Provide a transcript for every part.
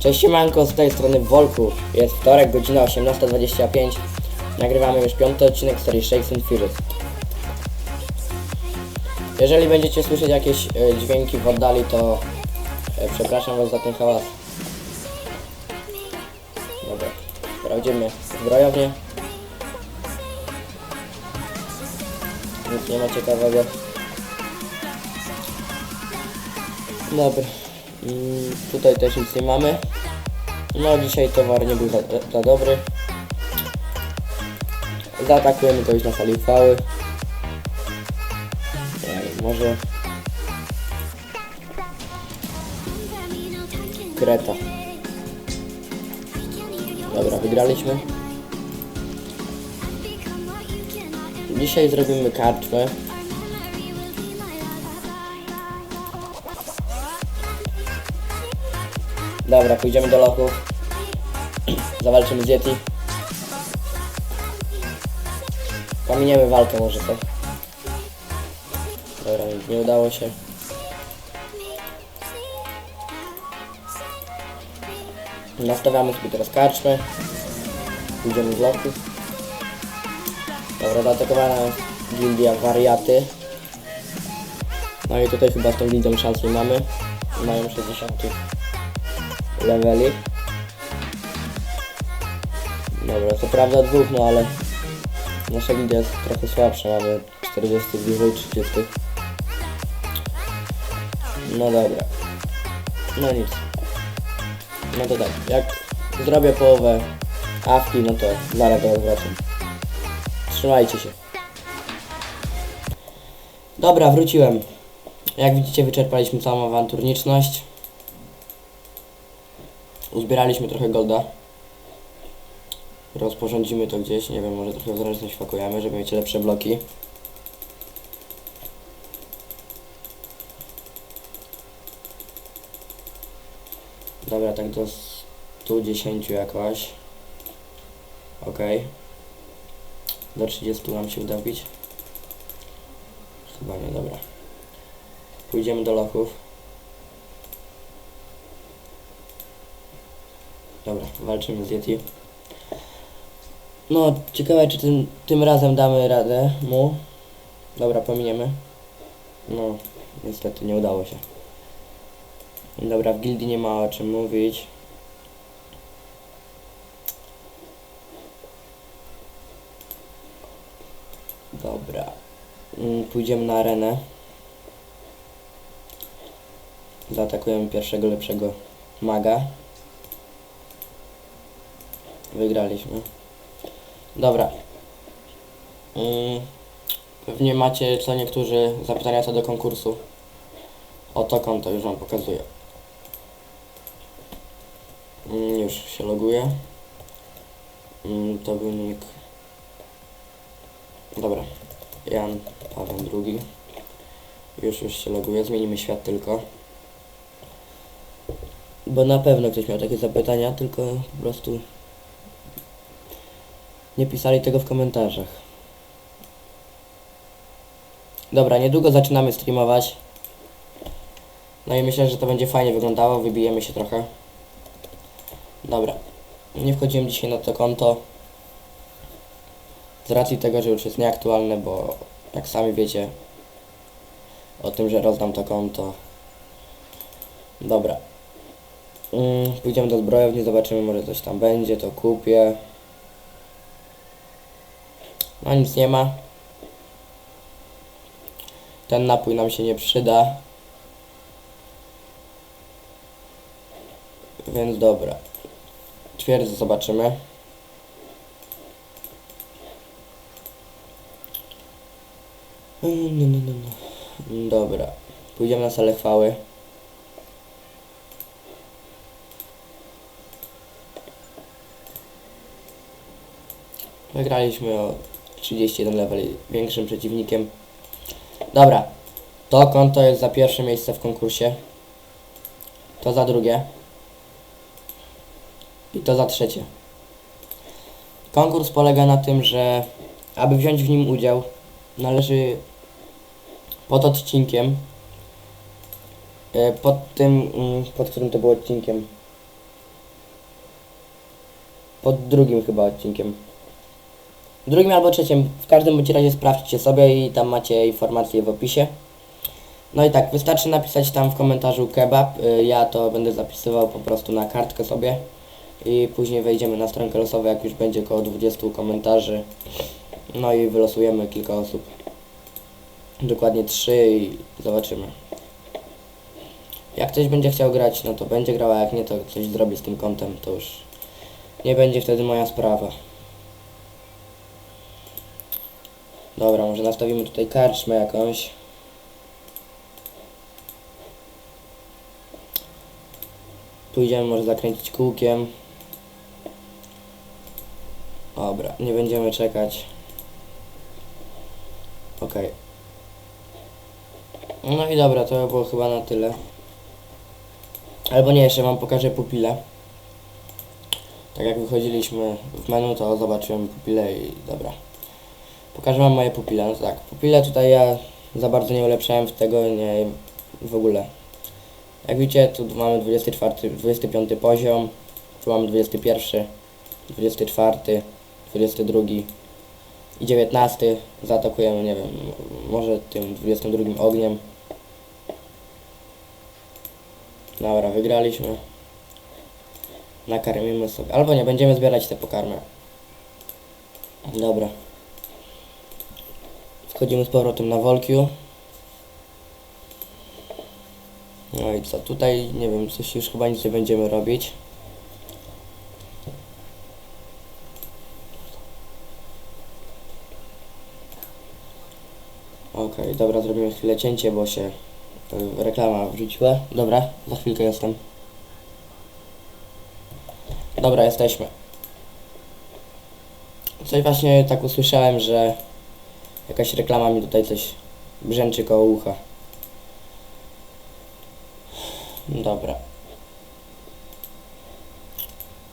Cześć siemanko, z tej strony Wolku. Jest wtorek, godzina 18.25. Nagrywamy już piąty odcinek serii Shakes and Furious. Jeżeli będziecie słyszeć jakieś e, dźwięki w oddali, to e, przepraszam was za ten hałas. Dobra, sprawdzimy zbrojownię. Nic nie ma ciekawego. Dobra. Tutaj też nic nie mamy. No dzisiaj towar nie był za, za dobry. Zaatakujemy kogoś na sali uchwały. Może... Greta. Dobra, wygraliśmy. Dzisiaj zrobimy karczmę. Dobra, pójdziemy do lochów. Zawalczymy z Yeti. Pominiemy walkę może to. Dobra, nie udało się. Nastawiamy sobie teraz karczmę. Pójdziemy z lochów. Dobra, zaatakowana gildia wariaty. No i tutaj chyba z tą gildią szans nie mamy. Mają 60 leveli. Dobra, co prawda dwóch, no ale nasza gildia jest trochę słabsza, mamy 40 bliżej 30. No dobra. No nic. No to tak, jak zrobię połowę awki, no to zaraz do was wracam. Trzymajcie się. Dobra, wróciłem. Jak widzicie, wyczerpaliśmy całą awanturniczność. Uzbieraliśmy trochę golda. Rozporządzimy to gdzieś, nie wiem, może trochę w zręczność fakujemy, żeby mieć lepsze bloki. Dobra, tak do 110 jakoś. Ok. Do 30 nam się uda. Chyba nie, dobra. Pójdziemy do lochów. Dobra, walczymy z Yeti. No, ciekawe czy tym, tym razem damy radę mu. Dobra, pominiemy. No, niestety nie udało się. Dobra, w gildii nie ma o czym mówić. Dobra. Mm, Pójdziemy na arenę. Zaatakujemy pierwszego lepszego maga. Wygraliśmy. Dobra. Mm, pewnie macie co niektórzy zapytania co do konkursu. Oto konto już wam pokazuję. Mm, już się loguję. Mm, to był nick. Dobra. Jan Paweł II. Już, już się loguję. Zmienimy świat tylko. Bo na pewno ktoś miał takie zapytania, tylko po prostu nie pisali tego w komentarzach. Dobra, niedługo zaczynamy streamować. No i myślę, że to będzie fajnie wyglądało, wybijemy się trochę. Dobra, nie wchodziłem dzisiaj na to konto. Z racji tego, że już jest nieaktualne, bo jak sami wiecie o tym, że rozdam to konto. Dobra. Mm, pójdziemy do zbrojowni, zobaczymy, może coś tam będzie, to kupię. No nic nie ma. Ten napój nam się nie przyda. Więc dobra. Twierdzę zobaczymy. No, no, no. Dobra. Pójdziemy na salę chwały. Wygraliśmy o 31 leveli większym przeciwnikiem. Dobra. To konto jest za pierwsze miejsce w konkursie. To za drugie. I to za trzecie. Konkurs polega na tym, że aby wziąć w nim udział, należy pod odcinkiem. E, Pod tym, mm, pod którym to było odcinkiem? Pod drugim chyba odcinkiem. Drugim albo trzecim. W każdym bądź razie sprawdźcie sobie i tam macie informacje w opisie. No i tak, wystarczy napisać tam w komentarzu kebab. Y, Ja to będę zapisywał po prostu na kartkę sobie. I później wejdziemy na stronkę losową, jak już będzie około 20 komentarzy. No i wylosujemy kilka osób. Dokładnie 3 i zobaczymy. Jak ktoś będzie chciał grać, no to będzie grał, a jak nie, to coś zrobi z tym kontem, to już nie będzie wtedy moja sprawa. Dobra, może nastawimy tutaj karczmę jakąś. Pójdziemy może zakręcić kółkiem. Dobra, nie będziemy czekać. Okej. No i dobra, to było chyba na tyle. Albo nie, jeszcze wam pokażę pupilę. Tak jak wychodziliśmy w menu, to zobaczyłem pupilę i dobra. Pokażę wam moje pupile. No tak, pupile tutaj ja za bardzo nie ulepszałem w tego, nie w ogóle. Jak widzicie, tu mamy 24, 25 poziom, tu mamy 21, 24, 22 i 19. Zaatakujemy, nie wiem, może tym 22 ogniem. Dobra, wygraliśmy. Nakarmimy sobie. Albo nie, będziemy zbierać te pokarmy. Dobra. Wchodzimy z powrotem na Volkiu. No i co, tutaj nie wiem, coś już chyba nic nie będziemy robić. Okej, dobra, zrobimy chwilę cięcie, bo się y, reklama wrzuciła. Dobra, za chwilkę jestem. Dobra, jesteśmy. Coś właśnie tak usłyszałem, że jakaś reklama mi tutaj coś brzęczy koło ucha. Dobra.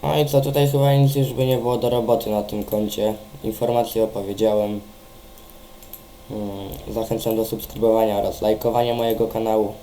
No i co, tutaj chyba nic już by nie było do roboty na tym koncie. Informacje opowiedziałem. Hmm, Zachęcam do subskrybowania oraz lajkowania mojego kanału.